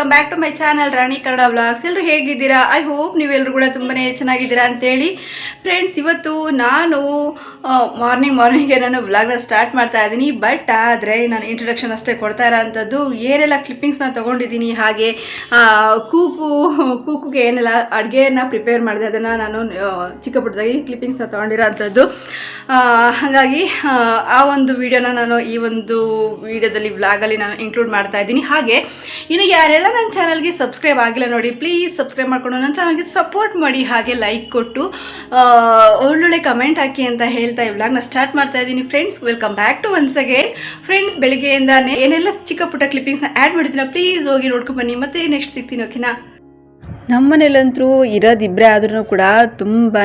Welcome back to my channel Rani Kannada vlogs ಎಲ್ಲರೂ ಹೇಗಿದ್ದೀರಾ? I hope ನೀವೆಲ್ಲರೂ ಕೂಡ ತುಂಬಾ ಚೆನ್ನಾಗಿದ್ದೀರಾ ಅಂತೇಳಿ. ಫ್ರೆಂಡ್ಸ್ ಇವತ್ತು ನಾನು ಮಾರ್ನಿಂಗ್ ಮಾರ್ನಿಂಗ್ಗೆ ನಾನು ವ್ಲಾಗ್ನ ಸ್ಟಾರ್ಟ್ ಮಾಡ್ತಾ ಇದ್ದೀನಿ. ಬಟ್ ಆದರೆ ನಾನು ಇಂಟ್ರೊಡಕ್ಷನ್ ಅಷ್ಟೇ ಕೊಡ್ತಾ ಇರೋ ಅಂಥದ್ದು, ಏನೆಲ್ಲ ಕ್ಲಿಪ್ಪಿಂಗ್ಸ್ನ ತೊಗೊಂಡಿದ್ದೀನಿ, ಹಾಗೆ ಕೂಕು ಕೂಕುಗೆ ಏನೆಲ್ಲ ಅಡುಗೆಯನ್ನು ಪ್ರಿಪೇರ್ ಮಾಡಿದೆ, ಅದನ್ನು ನಾನು ಚಿಕ್ಕ ಪುಟ್ಟದಾಗಿ ಕ್ಲಿಪ್ಪಿಂಗ್ಸ್ನ ತೊಗೊಂಡಿರೋ ಅಂಥದ್ದು. ಹಾಗಾಗಿ, ಆ ಒಂದು ವಿಡಿಯೋನ ನಾನು ಈ ಒಂದು ವಿಡಿಯೋದಲ್ಲಿ ವ್ಲಾಗಲ್ಲಿ ನಾನು ಇನ್ಕ್ಲೂಡ್ ಮಾಡ್ತಾ ಇದ್ದೀನಿ. ಹಾಗೆ, ಇನ್ನು ಯಾರೆಲ್ಲ ನನ್ನ ಚಾನಲ್ಗೆ ಸಬ್ಸ್ಕ್ರೈಬ್ ಆಗಿಲ್ಲ ನೋಡಿ ಪ್ಲೀಸ್ ಸಬ್ಸ್ಕ್ರೈಬ್ ಮಾಡಿಕೊಂಡು ನನ್ನ ಚಾನಲ್ಗೆ ಸಪೋರ್ಟ್ ಮಾಡಿ, ಹಾಗೆ ಲೈಕ್ ಕೊಟ್ಟು ಒಳ್ಳೊಳ್ಳೆ ಕಮೆಂಟ್ ಹಾಕಿ ಅಂತ ಹೇಳ್ತಾ ಈ ವ್ಲಾಗ್ನ ಸ್ಟಾರ್ಟ್ ಮಾಡ್ತಾ ಇದ್ದೀನಿ. Friends welcome back to once again friends ಬೆಳಿಗ್ಗೆಯಿಂದ ಏನೆಲ್ಲ ಚಿಕ್ಕ ಪುಟ್ಟ ಕ್ಲಿಪ್ಪಿಂಗ್ಸ್ನ ಆ್ಯಡ್ ಮಾಡಿದ್ದೀನ ಪ್ಲೀಸ್ ಹೋಗಿ ನೋಡ್ಕೊಂಡು ಬನ್ನಿ. ಮತ್ತೆ ನೆಕ್ಸ್ಟ್ ಸಿಗ್ತೀನಿ ಓಕೆನಾ ನಮ್ಮ ಮನೇಲಂತೂ ಇರೋದಿಬ್ಬರೇ ಆದ್ರೂ ಕೂಡ ತುಂಬಾ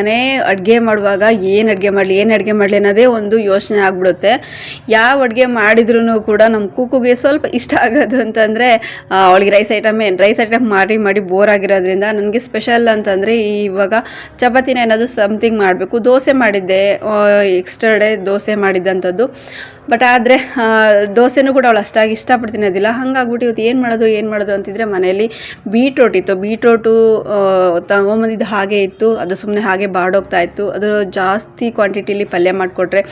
ಅಡುಗೆ ಮಾಡುವಾಗ ಏನು ಅಡುಗೆ ಮಾಡಲಿ, ಏನು ಅಡುಗೆ ಮಾಡಲಿ ಅನ್ನೋದೇ ಒಂದು ಯೋಚನೆ ಆಗ್ಬಿಡುತ್ತೆ. ಯಾವ ಅಡುಗೆ ಮಾಡಿದ್ರೂ ಕೂಡ ನಮ್ಮ ಕೂಕುಗೆ ಸ್ವಲ್ಪ ಇಷ್ಟ ಆಗೋದು ಅಂತಂದರೆ ಅವಳಿಗೆ ರೈಸ್ ಐಟಮ್ ರೈಸ್ ಐಟಮ್ ಮಾಡಿ ಮಾಡಿ ಬೋರ್ ಆಗಿರೋದ್ರಿಂದ ನನಗೆ ಸ್ಪೆಷಲ್ ಅಂತಂದರೆ ಇವಾಗ ಚಪಾತಿನ ಏನಾದರೂ ಸಮಥಿಂಗ್ ಮಾಡಬೇಕು. ದೋಸೆ ಮಾಡಿದ್ದೆ ಎಕ್ಸ್ಟ್ರಾ ಡೇ ದೋಸೆ ಮಾಡಿದ್ದಂಥದ್ದು. ಬಟ್ ಆದರೆ ದೋಸೆನೂ ಕೂಡ ಅವಳು ಅಷ್ಟಾಗಿ ಇಷ್ಟಪಡ್ತಿನೋದಿಲ್ಲ ಹಂಗಾಗ್ಬಿಟ್ಟು ಇವತ್ತು ಏನು ಮಾಡೋದು ಏನು ಮಾಡೋದು ಅಂತಿದ್ರೆ ಮನೆಯಲ್ಲಿ ಬೀಟ್ರೋಟ್ ಇತ್ತು. ಬೀಟ್ರೋಟು ತಗೊಂಬಂದಿದ್ದು ಹಾಗೆ ಇತ್ತು. ಅದು ಸುಮ್ಮನೆ ಹಾಗೆ ಬಾಡೋಗ್ತಾ ಇತ್ತು. ಅದು ಜಾಸ್ತಿ ಕ್ವಾಂಟಿಟಿಲಿ ಪಲ್ಯ ಮಾಡಿಕೊಟ್ರೆ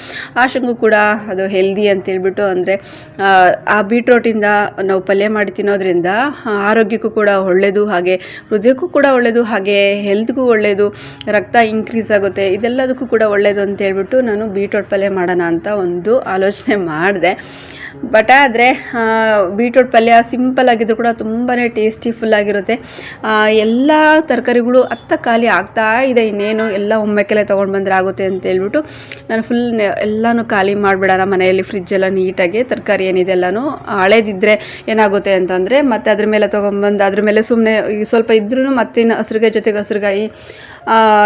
ಆಶಂಗೂ ಕೂಡ ಅದು ಹೆಲ್ದಿ ಅಂತೇಳ್ಬಿಟ್ಟು ಅಂದರೆ, ಆ ಬೀಟ್ರೋಟಿಂದ ನಾವು ಪಲ್ಯ ಮಾಡಿ ತಿನ್ನೋದ್ರಿಂದ ಆರೋಗ್ಯಕ್ಕೂ ಕೂಡ ಒಳ್ಳೆಯದು ಹಾಗೆ ಹೃದಯಕ್ಕೂ ಕೂಡ ಒಳ್ಳೆಯದು ಹಾಗೆ ಹೆಲ್ತ್ಗೂ ಒಳ್ಳೆಯದು ರಕ್ತ ಇನ್ಕ್ರೀಸ್ ಆಗುತ್ತೆ. ಇದೆಲ್ಲದಕ್ಕೂ ಕೂಡ ಒಳ್ಳೆಯದು ಅಂತ ಹೇಳ್ಬಿಟ್ಟು ನಾನು ಬೀಟ್ರೋಟ್ ಪಲ್ಯ ಮಾಡೋಣ ಅಂತ ಒಂದು ಆಲೋಚನೆ ಮಾಡಿದೆ. ಬಟ್ ಆದರೆ ಬೀಟ್ರೂಟ್ ಪಲ್ಯ ಸಿಂಪಲ್ ಕೂಡ ತುಂಬಾ ಟೇಸ್ಟಿ ಫುಲ್ ಆಗಿರುತ್ತೆ. ಎಲ್ಲ ತರಕಾರಿಗಳು ಅತ್ತ ಖಾಲಿ ಆಗ್ತಾ ಇದೆ. ಇನ್ನೇನು ಎಲ್ಲ ಒಮ್ಮೆಕೆಲೆ ತೊಗೊಂಡು ಬಂದರೆ ಆಗುತ್ತೆ ಅಂತ ಹೇಳ್ಬಿಟ್ಟು ನಾನು ಫುಲ್ ಎಲ್ಲನೂ ಖಾಲಿ ಮಾಡಿಬಿಡೋಣ ಮನೆಯಲ್ಲಿ ಫ್ರಿಜ್ ಎಲ್ಲ ನೀಟಾಗಿ. ತರಕಾರಿ ಏನಿದೆ ಎಲ್ಲನೂ ಹಳೇದಿದ್ದರೆ ಏನಾಗುತ್ತೆ ಅಂತಂದರೆ ಮತ್ತೆ ಅದ್ರ ಮೇಲೆ ತೊಗೊಂಬಂದು, ಅದ್ರ ಮೇಲೆ ಸುಮ್ಮನೆ ಸ್ವಲ್ಪ ಇದ್ರೂ ಮತ್ತೆ ಹಸ್ರಿಗಾಯಿ ಜೊತೆಗೆ ಹಸ್ರುಗಾಯಿ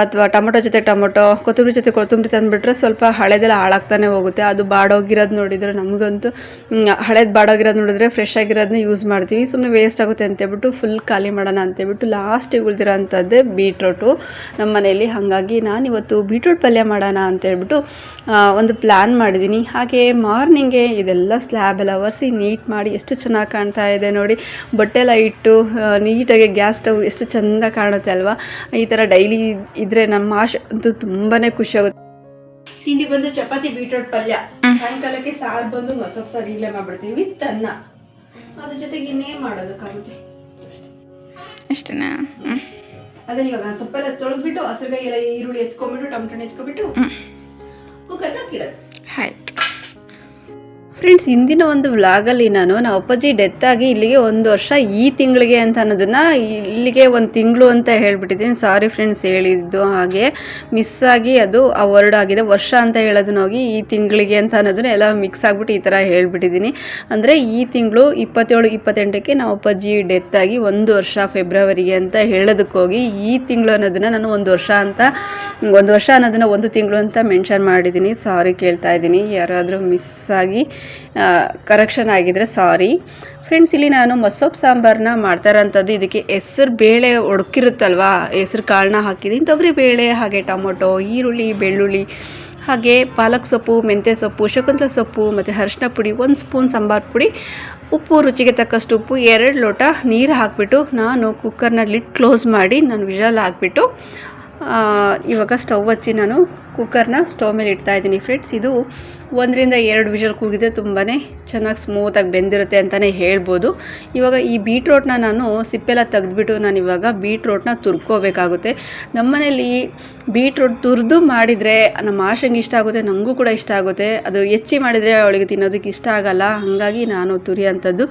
ಅಥವಾ ಟೊಮೊಟೊ ಜೊತೆ ಟೊಮೊಟೊ, ಕೊತ್ತಂಬರಿ ಜೊತೆ ಕೊತ್ತಂಬರಿ ತಂದುಬಿಟ್ರೆ ಸ್ವಲ್ಪ ಹಳೆದೆಲ್ಲ ಹಾಳಾಗ್ತಾನೆ ಹೋಗುತ್ತೆ. ಅದು ಬಾಡೋಗಿರೋದು ನೋಡಿದರೆ ನಮಗಂತೂ ಹಳೇದು ಬಾಡೋಗಿರೋದು ನೋಡಿದ್ರೆ ಫ್ರೆಶ್ ಆಗಿರೋದನ್ನ ಯೂಸ್ ಮಾಡ್ತೀವಿ. ಸುಮ್ಮನೆ ವೇಸ್ಟ್ ಆಗುತ್ತೆ ಅಂತೇಳ್ಬಿಟ್ಟು ಫುಲ್ ಖಾಲಿ ಮಾಡೋಣ ಅಂತೇಳ್ಬಿಟ್ಟು ಲಾಸ್ಟಿಗೆ ಉಳಿದಿರೋ ಅಂಥದ್ದೇ ಬೀಟ್ರೋಟು ನಮ್ಮ ಮನೆಯಲ್ಲಿ ಹಾಗಾಗಿ ನಾನಿವತ್ತು ಬೀಟ್ರೋಟ್ ಪಲ್ಯ ಮಾಡೋಣ ಅಂತೇಳ್ಬಿಟ್ಟು ಒಂದು ಪ್ಲ್ಯಾನ್ ಮಾಡಿದ್ದೀನಿ ಹಾಗೆ ಮಾರ್ನಿಂಗೆ ಇದೆಲ್ಲ ಸ್ಲ್ಯಾಬ್ ಎಲ್ಲ ಒರೆಸಿ ನೀಟ್ ಮಾಡಿ ಎಷ್ಟು ಚೆನ್ನಾಗಿ ಕಾಣ್ತಾ ಇದೆ ನೋಡಿ. ಬಟ್ಟೆಲ್ಲ ಇಟ್ಟು ನೀಟಾಗಿ ಗ್ಯಾಸ್ ಸ್ಟವ್ ಎಷ್ಟು ಚೆಂದ ಕಾಣುತ್ತೆ ಅಲ್ವಾ? ಈ ಥರ ಡೈಲಿ ಇದ್ರೆ ನಮ್ಮ ಆಶೆ ಅಂತೂ ಖುಷಿ ಆಗುತ್ತೆ ತಿಂಡಿ ಬಂದು ಚಪಾತಿ ಬೀಟ್ರೋಟ್ ಪಲ್ಯ. ಸಾಯಂಕಾಲಕ್ಕೆ ಸಾರು ಬಂದು ಮಸೊಪ್ಪು ಸಾರು ಇಲ್ಲೇ ಮಾಡ್ಬಿಡ್ತೀವಿ ವಿತ್ ಅನ್ನ. ಅದ್ರ ಜೊತೆಗೆ ಇನ್ನೇನು ಮಾಡೋದಕ್ಕಾಗುತ್ತೆ? ಅಷ್ಟೇ ಅಷ್ಟೇನಾ ಅದೇ ಇವಾಗ ಸೊಪ್ಪೆಲ್ಲ ತೊಳೆದ್ಬಿಟ್ಟು ಹಸಿರುಗಾಯಿ ಎಲ್ಲ ಈರುಳ್ಳಿ ಹೆಚ್ಕೊಂಡ್ಬಿಟ್ಟು ಟೊಮೆಟೊ ಹೆಚ್ಕೊಂಡ್ಬಿಟ್ಟು ಕುಕ್ಕರ್ನ ಹಾಕಿಡೋದು. ಫ್ರೆಂಡ್ಸ್ ಇಂದಿನ ಒಂದು ವ್ಲಾಗಲ್ಲಿ ನಾನು ನಮ್ಮ ಅಪ್ಪಾಜಿ ಡೆತ್ ಆಗಿ ಇಲ್ಲಿಗೆ ಒಂದು ವರ್ಷ ಈ ತಿಂಗಳಿಗೆ ಅಂತ ಅನ್ನೋದನ್ನು ಇಲ್ಲಿಗೆ ಒಂದು ತಿಂಗಳು ಅಂತ ಹೇಳ್ಬಿಟ್ಟಿದ್ದೀನಿ. ಸಾರಿ ಫ್ರೆಂಡ್ಸ್ ಹೇಳಿದ್ದು ಹಾಗೆ ಮಿಸ್ ಆಗಿ ಅದು ಆ ವರ್ಡ್ ಆಗಿದೆ. ವರ್ಷ ಅಂತ ಹೇಳೋದನ್ನ ಹೋಗಿ ಈ ತಿಂಗಳಿಗೆ ಅಂತ ಅನ್ನೋದನ್ನ ಎಲ್ಲ ಮಿಕ್ಸ್ ಆಗಿಬಿಟ್ಟು ಈ ಥರ ಹೇಳ್ಬಿಟ್ಟಿದ್ದೀನಿ. ಅಂದರೆ ಈ ತಿಂಗಳು ಇಪ್ಪತ್ತೇಳು, ಇಪ್ಪತ್ತೆಂಟಕ್ಕೆ ನಮ್ಮ ಅಪ್ಪಾಜಿ ಡೆತ್ ಆಗಿ ಒಂದು ವರ್ಷ ಫೆಬ್ರವರಿಗೆ ಅಂತ ಹೇಳೋದಕ್ಕೋಗಿ ಈ ತಿಂಗಳು ಅನ್ನೋದನ್ನು ನಾನು ಒಂದು ವರ್ಷ ಅಂತ, ಒಂದು ವರ್ಷ ಅನ್ನೋದನ್ನು ಒಂದು ತಿಂಗಳು ಅಂತ ಮೆನ್ಷನ್ ಮಾಡಿದ್ದೀನಿ. ಸಾರಿ ಕೇಳ್ತಾ ಇದ್ದೀನಿ. ಯಾರಾದರೂ ಮಿಸ್ ಆಗಿ ಕರೆಕ್ಷನ್ ಆಗಿದ್ರೆ ಸಾರಿ ಫ್ರೆಂಡ್ಸ್ ಇಲ್ಲಿ ನಾನು ಮಸೋಪ್ ಸಾಂಬಾರನ್ನ ಮಾಡ್ತಾ ಇರೋಂಥದ್ದು ಇದಕ್ಕೆ ಹೆಸರು ಬೇಳೆ ಒಡ್ಕಿರುತ್ತಲ್ವಾ? ಹೆಸರು ಕಾಳನ್ನ ಹಾಕಿದ್ದೀನಿ. ತೊಗರಿ ಬೇಳೆ, ಹಾಗೆ ಟೊಮೊಟೊ, ಈರುಳ್ಳಿ, ಬೆಳ್ಳುಳ್ಳಿ, ಹಾಗೆ ಪಾಲಕ್ ಸೊಪ್ಪು, ಮೆಂತ್ಯ ಸೊಪ್ಪು, ಶಕುಂತಲ ಸೊಪ್ಪು, ಮತ್ತು ಅರಿಶಿನ ಪುಡಿ, ಒಂದು ಸ್ಪೂನ್ ಸಾಂಬಾರು ಪುಡಿ, ಉಪ್ಪು, ರುಚಿಗೆ ತಕ್ಕಷ್ಟು ಉಪ್ಪು, ಎರಡು ಲೋಟ ನೀರು ಹಾಕಿಬಿಟ್ಟು ನಾನು ಕುಕ್ಕರ್ನ ಲಿಡ್ ಕ್ಲೋಸ್ ಮಾಡಿ, ನಾನು ವಿಷಲ್ ಹಾಕ್ಬಿಟ್ಟು ಇವಾಗ ಸ್ಟವ್ ಹಚ್ಚಿ ನಾನು ಕುಕ್ಕರ್ನ ಸ್ಟವ್ ಮೇಲೆ ಇಡ್ತಾ ಇದ್ದೀನಿ ಫ್ರೆಂಡ್ಸ್ ಇದು ಒಂದರಿಂದ ಎರಡು ವಿಷಲ್ ಕೂಗಿದೆ ತುಂಬಾ ಚೆನ್ನಾಗಿ ಸ್ಮೂತಾಗಿ ಬೆಂದಿರುತ್ತೆ ಅಂತಲೇ ಹೇಳ್ಬೋದು. ಇವಾಗ ಈ ಬೀಟ್ರೋಟ್ನ ನಾನು ಸಿಪ್ಪೆಲ್ಲ ತೆಗೆದ್ಬಿಟ್ಟು ನಾನು ಇವಾಗ ಬೀಟ್ರೋಟ್ನ ತುರ್ಕೋಬೇಕಾಗುತ್ತೆ. ನಮ್ಮನೇಲಿ ಬೀಟ್ರೋಟ್ ತುರಿದು ಮಾಡಿದರೆ ನಮ್ಮ ಆಶಂಗೆ ಇಷ್ಟ ಆಗುತ್ತೆ ನನಗೂ ಕೂಡ ಇಷ್ಟ ಆಗುತ್ತೆ. ಅದು ಹೆಚ್ಚಿ ಮಾಡಿದರೆ ಅವಳಿಗೆ ತಿನ್ನೋದಕ್ಕೆ ಇಷ್ಟ ಆಗಲ್ಲ. ಹಾಗಾಗಿ ನಾನು ತುರಿಯೋಂಥದ್ದು.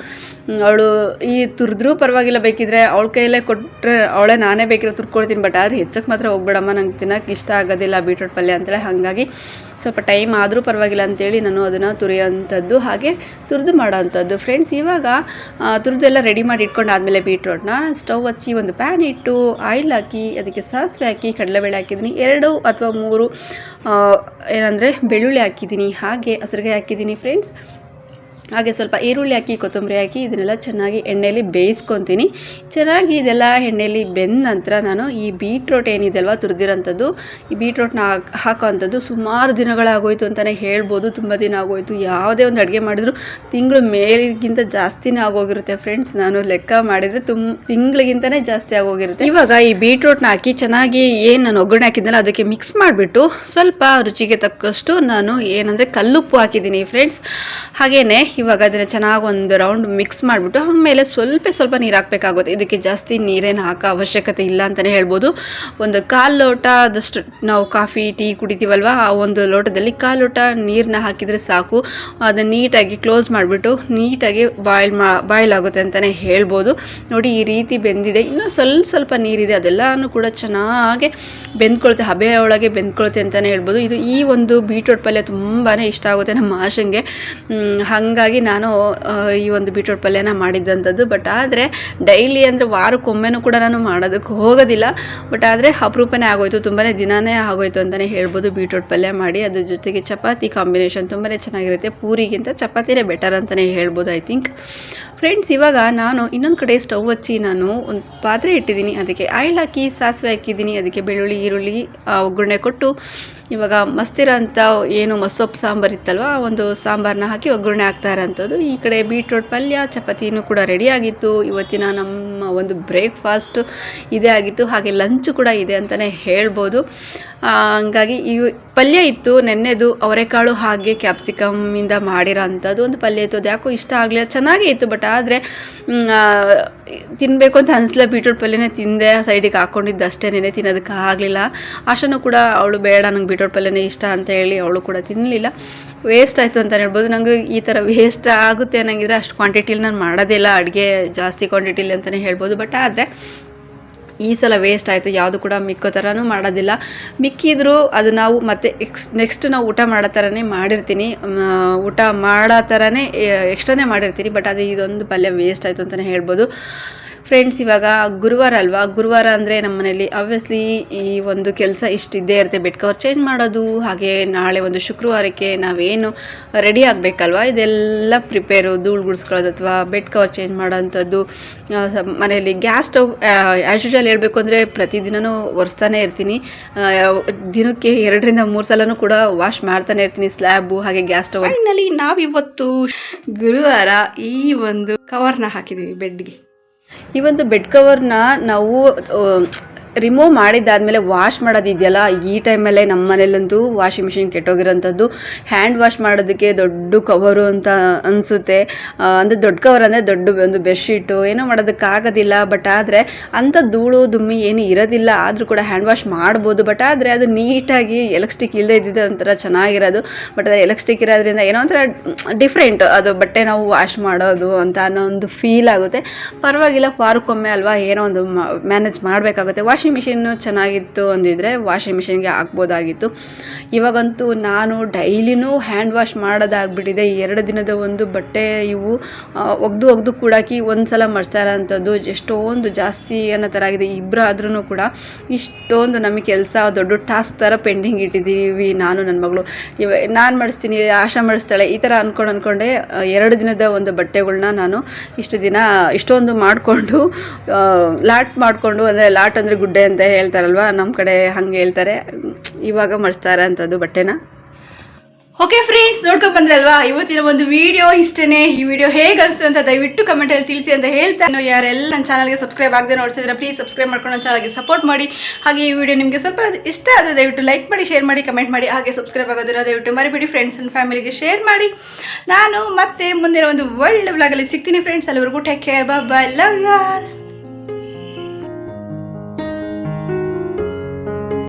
ಅವಳು ಈ ತುರಿದ್ರೂ ಪರವಾಗಿಲ್ಲ, ಬೇಕಿದ್ರೆ ಅವಳ ಕೈಯಲ್ಲೇ ಕೊಟ್ಟರೆ ಅವಳೇ ನಾನೇ ಬೇಕಿದ್ರೆ ತುರ್ಕೊಡ್ತೀನಿ ಬಟ್ ಆದರೆ ಹೆಚ್ಚಕ್ಕೆ ಮಾತ್ರ ಹೋಗ್ಬೇಡಮ್ಮ, ನಂಗೆ ತಿನ್ನೋಕೆ ಇಷ್ಟ ಆಗೋದಿಲ್ಲ ಬೀಟ್ರೋಟ್ ಪಲ್ಯ ಅಂತೇಳಿ ಹಾಗಾಗಿ ಸ್ವಲ್ಪ ಟೈಮ್ ಆದರೂ ಪರವಾಗಿಲ್ಲ ಅಂತೇಳಿ ನಾನು ಅದನ್ನು ತುರಿಯೋಂಥದ್ದು ಹಾಗೆ ತುರಿದು ಮಾಡೋವಂಥದ್ದು. ಫ್ರೆಂಡ್ಸ್ ಇವಾಗ ತುರಿದೆಲ್ಲ ರೆಡಿ ಮಾಡಿ ಇಟ್ಕೊಂಡಾದ್ಮೇಲೆ ಬೀಟ್ರೋಟ್ನ ಸ್ಟವ್ ಹಚ್ಚಿ ಒಂದು ಪ್ಯಾನ್ ಇಟ್ಟು ಆಯಿಲ್ ಹಾಕಿ, ಅದಕ್ಕೆ ಸಾಸಿವೆ ಹಾಕಿ, ಕಡಲೆಬೇಳೆ ಹಾಕಿದ್ದೀನಿ. ಎರಡು ಅಥವಾ ಮೂರು ಏನಂದರೆ ಬೆಳ್ಳುಳ್ಳಿ ಹಾಕಿದ್ದೀನಿ. ಹಾಗೆ, ಹಸಿರುಗಾಯಿ ಹಾಕಿದ್ದೀನಿ. ಫ್ರೆಂಡ್ಸ್ ಹಾಗೆ ಸ್ವಲ್ಪ ಈರುಳ್ಳಿ ಹಾಕಿ, ಕೊತ್ತಂಬರಿ ಹಾಕಿ, ಇದನ್ನೆಲ್ಲ ಚೆನ್ನಾಗಿ ಎಣ್ಣೆಯಲ್ಲಿ ಬೇಯಿಸ್ಕೊತೀನಿ. ಚೆನ್ನಾಗಿ ಇದೆಲ್ಲ ಎಣ್ಣೆಯಲ್ಲಿ ಬೆಂದ ನಂತರ ನಾನು ಈ ಬೀಟ್ರೋಟ್ ಏನಿದೆ ಅಲ್ವಾ ತುರಿದಿರೋಂಥದ್ದು, ಈ ಬೀಟ್ರೋಟ್ನ ಹಾಕೋವಂಥದ್ದು ಸುಮಾರು ದಿನಗಳಾಗೋಯಿತು ಅಂತಲೇ ಹೇಳ್ಬೋದು, ತುಂಬ ದಿನ ಆಗೋಯ್ತು. ಯಾವುದೇ ಒಂದು ಅಡುಗೆ ಮಾಡಿದ್ರು ತಿಂಗಳು ಮೇಲಿಗಿಂತ ಜಾಸ್ತಿನೇ ಆಗೋಗಿರುತ್ತೆ ಫ್ರೆಂಡ್ಸ್. ನಾನು ಲೆಕ್ಕ ಮಾಡಿದರೆ ತುಂಬ ತಿಂಗಳಿಗಿಂತಲೇ ಜಾಸ್ತಿ ಆಗೋಗಿರುತ್ತೆ. ಇವಾಗ ಈ ಬೀಟ್ರೋಟ್ನ ಹಾಕಿ ಚೆನ್ನಾಗಿ ಏನು ನಾನು ಒಗ್ಗರಣೆ ಹಾಕಿದ್ನಲ್ಲ, ಅದಕ್ಕೆ ಮಿಕ್ಸ್ ಮಾಡಿಬಿಟ್ಟು ಸ್ವಲ್ಪ ರುಚಿಗೆ ತಕ್ಕಷ್ಟು ನಾನು ಏನಂದರೆ ಕಲ್ಲುಪ್ಪು ಹಾಕಿದ್ದೀನಿ ಫ್ರೆಂಡ್ಸ್. ಹಾಗೇನೆ ಇವಾಗ ಅದನ್ನು ಚೆನ್ನಾಗಿ ಒಂದು ರೌಂಡ್ ಮಿಕ್ಸ್ ಮಾಡಿಬಿಟ್ಟು ಆಮೇಲೆ ಸ್ವಲ್ಪ ಸ್ವಲ್ಪ ನೀರು ಹಾಕಬೇಕಾಗುತ್ತೆ. ಇದಕ್ಕೆ ಜಾಸ್ತಿ ನೀರೇನು ಹಾಕೋ ಅವಶ್ಯಕತೆ ಇಲ್ಲ ಅಂತಲೇ ಹೇಳ್ಬೋದು. ಒಂದು ಕಾಲು ಲೋಟ ಆದಷ್ಟು ನಾವು ಕಾಫಿ ಟೀ ಕುಡಿತೀವಲ್ವ ಆ ಒಂದು ಲೋಟದಲ್ಲಿ ಕಾಲು ಲೋಟ ನೀರನ್ನ ಹಾಕಿದರೆ ಸಾಕು. ಅದನ್ನು ನೀಟಾಗಿ ಕ್ಲೋಸ್ ಮಾಡಿಬಿಟ್ಟು ನೀಟಾಗಿ ಬಾಯ್ಲ್ ಮಾ ಬಾಯ್ಲ್ ಆಗುತ್ತೆ ಅಂತಲೇ ಹೇಳ್ಬೋದು. ನೋಡಿ ಈ ರೀತಿ ಬೆಂದಿದೆ. ಇನ್ನೂ ಸ್ವಲ್ಪ ಸ್ವಲ್ಪ ನೀರಿದೆ. ಅದೆಲ್ಲನೂ ಕೂಡ ಚೆನ್ನಾಗಿ ಬೆಂದ್ಕೊಳುತ್ತೆ ಹಬೆ ಒಳಗೆ ಬೆಂದ್ಕೊಳುತ್ತೆ ಅಂತಲೇ ಹೇಳ್ಬೋದು. ಇದು ಈ ಒಂದು ಬೀಟ್ರೋಟ್ ಪಲ್ಯ ತುಂಬಾ ಇಷ್ಟ ಆಗುತ್ತೆ ನಮ್ಮ ಆಶಂಗೆ. ಮ್, ಹಾಗಾಗಿ ನಾನು ಈ ಒಂದು ಬೀಟ್ರೋಟ್ ಪಲ್ಯನ ಮಾಡಿದ್ದಂಥದ್ದು ಬಟ್ ಆದರೆ ಡೈಲಿ ಅಂದರೆ ವಾರಕ್ಕೊಮ್ಮೆನೂ ಕೂಡ ನಾನು ಮಾಡೋದಕ್ಕೆ ಹೋಗೋದಿಲ್ಲ. ಬಟ್ ಆದರೆ ಅಪರೂಪನೇ ಆಗೋಯ್ತು. ತುಂಬಾ ದಿನಾನೇ ಆಗೋಯ್ತು ಅಂತಲೇ ಹೇಳ್ಬೋದು. ಬೀಟ್ರೋಟ್ ಪಲ್ಯ ಮಾಡಿ, ಅದ್ರ ಜೊತೆಗೆ ಚಪಾತಿ ಕಾಂಬಿನೇಷನ್ ತುಂಬಾ ಚೆನ್ನಾಗಿರುತ್ತೆ. ಪೂರಿಗಿಂತ ಚಪಾತಿನೇ ಬೆಟರ್ ಅಂತಲೇ ಹೇಳ್ಬೋದು ಐ ಥಿಂಕ್ ಫ್ರೆಂಡ್ಸ್ ಇವಾಗ ನಾನು ಇನ್ನೊಂದು ಕಡೆ ಸ್ಟವ್ ಹಚ್ಚಿ ನಾನು ಒಂದು ಪಾತ್ರೆ ಇಟ್ಟಿದ್ದೀನಿ. ಅದಕ್ಕೆ ಆಯಿಲ್ ಹಾಕಿ, ಸಾಸಿವೆ ಹಾಕಿದ್ದೀನಿ. ಅದಕ್ಕೆ ಬೆಳ್ಳುಳ್ಳಿ, ಈರುಳ್ಳಿ ಒಗ್ಗರಣೆ ಕೊಟ್ಟು ಇವಾಗ ಮಸ್ತಿರೋ ಅಂತ ಏನು ಮಸೊಪ್ಪು ಸಾಂಬಾರು ಇತ್ತಲ್ವ ಆ ಒಂದು ಸಾಂಬಾರನ್ನ ಹಾಕಿ ಒಗ್ಗರಣೆ ಹಾಕ್ತಾ ಇರೋಂಥದ್ದು. ಈ ಕಡೆ ಬೀಟ್ರೋಟ್ ಪಲ್ಯ, ಚಪಾತಿನೂ ಕೂಡ ರೆಡಿ ಆಗಿತ್ತು. ಇವತ್ತಿನ ನಮ್ಮ ಒಂದು ಬ್ರೇಕ್ಫಾಸ್ಟು ಇದೇ ಆಗಿತ್ತು. ಹಾಗೆ ಲಂಚು ಕೂಡ ಇದೆ ಅಂತಲೇ ಹೇಳ್ಬೋದು. ಹಂಗಾಗಿ ಈ ಪಲ್ಯ ಇತ್ತು, ನೆನ್ನೆದು ಅವರೆಕಾಳು ಹಾಗೆ ಕ್ಯಾಪ್ಸಿಕಮ್ಮಿಂದ ಮಾಡಿರೋ ಅಂಥದ್ದು ಒಂದು ಪಲ್ಯ ಇತ್ತು. ಅದು ಯಾಕೋ ಇಷ್ಟ ಆಗಲಿಲ್ಲ. ಚೆನ್ನಾಗೇ ಇತ್ತು ಬಟ್ ಆದರೆ ತಿನ್ನಬೇಕು ಅಂತ ಅನಿಸ್ಲ ಬೀಟ್ರೂಟ್ ಪಲ್ಯನೇ ತಿಂದೆ ಸೈಡಿಗೆ ಹಾಕ್ಕೊಂಡಿದ್ದು ಅಷ್ಟೇ ನೆನೆ ತಿನ್ನೋದಕ್ಕೆ ಆಗಲಿಲ್ಲ. ಆಶನೂ ಕೂಡ ಅವಳು ಬೇಡ, ನಂಗೆ ಬೀಟ್ರೂಟ್ ಪಲ್ಯನೇ ಇಷ್ಟ ಅಂತ ಹೇಳಿ ಅವಳು ಕೂಡ ತಿನ್ನಲಿಲ್ಲ ವೇಸ್ಟ್ ಆಯಿತು ಅಂತ ಹೇಳ್ಬೋದು. ನನಗೆ ಈ ಥರ ವೇಸ್ಟ್ ಆಗುತ್ತೆ ಅನ್ನಂಗಿದ್ರೆ ಅಷ್ಟು ಕ್ವಾಂಟಿಟಿಲಿ ನಾನು ಮಾಡೋದೇ ಇಲ್ಲ. ಅಡುಗೆ ಜಾಸ್ತಿ ಕ್ವಾಂಟಿಟಿಲಿ ಅಂತಲೇ ಹೇಳ್ಬೋದು. ಬಟ್ ಆದರೆ ಈ ಸಲ ವೇಸ್ಟ್ ಆಯಿತು, ಯಾವುದು ಕೂಡ ಮಿಕ್ಕೋ ಥರನೂ ಮಾಡೋದಿಲ್ಲ. ಮಿಕ್ಕಿದ್ರು ಅದು ನಾವು ಮತ್ತೆ ಎಕ್ಸ್ ನೆಕ್ಸ್ಟ್ ನಾವು ಊಟ ಮಾಡೋ ಥರನೇ ಮಾಡಿರ್ತೀನಿ. ಊಟ ಮಾಡೋ ಥರನೇ ಎಕ್ಸ್ಟ್ರಾನೇ ಮಾಡಿರ್ತೀನಿ ಬಟ್ ಅದು ಇದೊಂದು ಪಲ್ಯ ವೇಸ್ಟ್ ಆಯಿತು ಅಂತಲೇ ಹೇಳ್ಬೋದು. ಫ್ರೆಂಡ್ಸ್ ಇವಾಗ ಗುರುವಾರ ಅಲ್ವಾ? ಗುರುವಾರ ಅಂದರೆ ನಮ್ಮ ಮನೇಲಿ ಆಬ್ವಿಯಸ್ಲಿ ಈ ಒಂದು ಕೆಲಸ ಇಷ್ಟಿದ್ದೇ ಇರುತ್ತೆ. ಬೆಡ್ ಕವರ್ ಚೇಂಜ್ ಮಾಡೋದು, ಹಾಗೆ ನಾಳೆ ಒಂದು ಶುಕ್ರವಾರಕ್ಕೆ ನಾವೇನು ರೆಡಿ ಆಗಬೇಕಲ್ವಾ? ಇದೆಲ್ಲ ಪ್ರಿಪೇರು ಧೂಳು ಗುಡಿಸ್ಕೊಳ್ಳೋದು ಅಥವಾ ಬೆಡ್ ಕವರ್ ಚೇಂಜ್ ಮಾಡೋವಂಥದ್ದು ಮನೆಯಲ್ಲಿ ಗ್ಯಾಸ್ ಸ್ಟವ್ ಆ್ಯಸ್ ಯೂಶಲ್ ಹೇಳಬೇಕು ಅಂದರೆ ಪ್ರತಿದಿನವೂ ಒರೆಸ್ತಾನೆ ಇರ್ತೀನಿ. ದಿನಕ್ಕೆ ಎರಡರಿಂದ ಮೂರು ಸಲನೂ ಕೂಡ ವಾಶ್ ಮಾಡ್ತಾನೆ ಇರ್ತೀನಿ ಸ್ಲ್ಯಾಬು ಹಾಗೆ ಗ್ಯಾಸ್ ಸ್ಟವ್ ನಾವಿವತ್ತು ಗುರುವಾರ ಈ ಒಂದು ಕವರ್ನ ಹಾಕಿದ್ದೀವಿ ಬೆಡ್ಗೆ ಈ ಒಂದು ಬೆಡ್ ಕವರ್ನ ನಾವು ರಿಮೂವ್ ಮಾಡಿದ್ದಾದಮೇಲೆ ವಾಶ್ ಮಾಡೋದಿದೆಯಲ್ಲ, ಈ ಟೈಮಲ್ಲೇ ನಮ್ಮ ಮನೇಲಂತೂ ವಾಷಿಂಗ್ ಮಿಷಿನ್ ಕೆಟ್ಟೋಗಿರೋಂಥದ್ದು. ಹ್ಯಾಂಡ್ ವಾಶ್ ಮಾಡೋದಕ್ಕೆ ದೊಡ್ಡ ಕವರು ಅಂತ ಅನಿಸುತ್ತೆ. ಅಂದರೆ ದೊಡ್ಡ ಕವರ್ ಅಂದರೆ ದೊಡ್ಡ ಒಂದು ಬೆಡ್ಶೀಟು ಏನೋ ಮಾಡೋದಕ್ಕಾಗೋದಿಲ್ಲ. ಬಟ್ ಆದರೆ ಅಂಥ ಧೂಳು, ದುಮ್ಮಿ ಏನು ಇರೋದಿಲ್ಲ. ಆದರೂ ಕೂಡ ಹ್ಯಾಂಡ್ ವಾಶ್ ಮಾಡ್ಬೋದು. ಬಟ್ ಆದರೆ ಅದು ನೀಟಾಗಿ ಎಲೆಕ್ಟ್ರಿಕ್ ಇಲ್ಲದೆ ಇದ್ದಿದ್ದು ಒಂಥರ ಚೆನ್ನಾಗಿರೋದು. ಬಟ್ ಅದು ಎಲೆಕ್ಟ್ರಿಕ್ ಇರೋದ್ರಿಂದ ಏನೋ ಒಂಥರ ಡಿಫ್ರೆಂಟ್ ಅದು ಬಟ್ಟೆ ನಾವು ವಾಶ್ ಮಾಡೋದು ಅಂತ ಅನ್ನೋ ಒಂದು ಫೀಲ್ ಆಗುತ್ತೆ. ಪರವಾಗಿಲ್ಲ, ವಾರಕ್ಕೊಮ್ಮೆ ಅಲ್ವಾ ಏನೋ ಒಂದು ಮ್ಯಾನೇಜ್ ಮಾಡಬೇಕಾಗುತ್ತೆ. ವಾಷಿಂಗ್ ಮಿಷಿನ್ನು ಚೆನ್ನಾಗಿತ್ತು ಅಂದಿದ್ರೆ ವಾಷಿಂಗ್ ಮಿಷಿನ್ಗೆ ಹಾಕ್ಬೋದಾಗಿತ್ತು. ಇವಾಗಂತೂ ನಾನು ಡೈಲಿನೂ ಹ್ಯಾಂಡ್ ವಾಶ್ ಮಾಡೋದಾಗ್ಬಿಟ್ಟಿದೆ. ಎರಡು ದಿನದ ಒಂದು ಬಟ್ಟೆ ಇವು ಒಗ್ದು ಒಗ್ದು ಕೂಡಾಕಿ ಒಂದು ಸಲ ಮಡ್ತಾ ಎಷ್ಟೊಂದು ಜಾಸ್ತಿ ಅನ್ನೋ ಥರ ಆಗಿದೆ ಇಬ್ಬರು ಆದ್ರೂ ಕೂಡ ಇಷ್ಟೊಂದು ನಮಗೆ ಕೆಲಸ, ದೊಡ್ಡ ಟಾಸ್ಕ್ ಥರ ಪೆಂಡಿಂಗ್ ಇಟ್ಟಿದ್ದೀವಿ ನಾನು, ನನ್ನ ಮಗಳು. ಇವ, ನಾನು ಮಾಡಿಸ್ತೀನಿ, ಆಶಾ ಮಾಡಿಸ್ತಾಳೆ, ಈ ಥರ ಅಂದ್ಕೊಂಡು ಅಂದ್ಕೊಂಡೆ ಎರಡು ದಿನದ ಒಂದು ಬಟ್ಟೆಗಳನ್ನ ನಾನು ಇಷ್ಟು ದಿನ ಇಷ್ಟೊಂದು ಮಾಡಿಕೊಂಡು ಲಾಟ್ ಮಾಡಿಕೊಂಡು, ಅಂದರೆ ಲಾಟ್ ಅಂದರೆ ಗುಡ್ಡೆ ಅಂತ ಹೇಳ್ತಾರಲ್ವ? ನಮ್ಮ ಕಡೆ ಹಂಗೆ ಹೇಳ್ತಾರೆ. ಇವಾಗ ಮಡಿಸ್ತಾರೆ ಅಂಥದ್ದು ಬಟ್ಟೆನ. ಓಕೆ ಫ್ರೆಂಡ್ಸ್ ನೋಡ್ಕೊಂಡ್ ಬಂದ್ರಲ್ವಾ? ಇವತ್ತಿನ ಒಂದು ವಿಡಿಯೋ ಇಷ್ಟೇನೆ. ಈ ವಿಡಿಯೋ ಹೇಗೆ ಅನಿಸ್ತು ಅಂತ ದಯವಿಟ್ಟು ಕಮೆಂಟಲ್ಲಿ ತಿಳಿಸಿ ಅಂತ ಹೇಳ್ತಾ ಯಾರೆಲ್ಲ ನನ್ನ ಚಾನಲ್ಗೆ ಸಬ್ಸ್ಕ್ರೈಬ್ ಆಗದೆ ನೋಡ್ತಿದ್ರೆ ಪ್ಲೀಸ್ ಸಬ್ಸ್ಕ್ರೈಬ್ ಮಾಡ್ಕೊಂಡು ನನ್ನ ಚಾನಲ್ಗೆ ಸಪೋರ್ಟ್ ಮಾಡಿ. ಹಾಗೆ ಈ ವಿಡಿಯೋ ನಿಮಗೆ ಸ್ವಲ್ಪ ಇಷ್ಟ ಆದರೆ ದಯವಿಟ್ಟು ಲೈಕ್ ಮಾಡಿ ಶೇರ್ ಮಾಡಿ ಕಮೆಂಟ್ ಮಾಡಿ. ಹಾಗೆ ಸಬ್ಸ್ಕ್ರೈಬ್ ಆಗೋದಿರೋ ದಯವಿಟ್ಟು ಮರಿಬಿಡಿ ಫ್ರೆಂಡ್ಸ್ ಆ್ಯಂಡ್ ಫ್ಯಾಮಿಲಿಗೆ ಶೇರ್ ಮಾಡಿ. ನಾನು ಮತ್ತೆ ಮುಂದಿನ ಒಂದು ಒಳ್ಳೆ ವ್ಲಾಗಲ್ಲಿ ಸಿಗ್ತೀನಿ ಫ್ರೆಂಡ್ಸ್ ಅಲ್ಲಿವರೆಗೂ take care bye love you all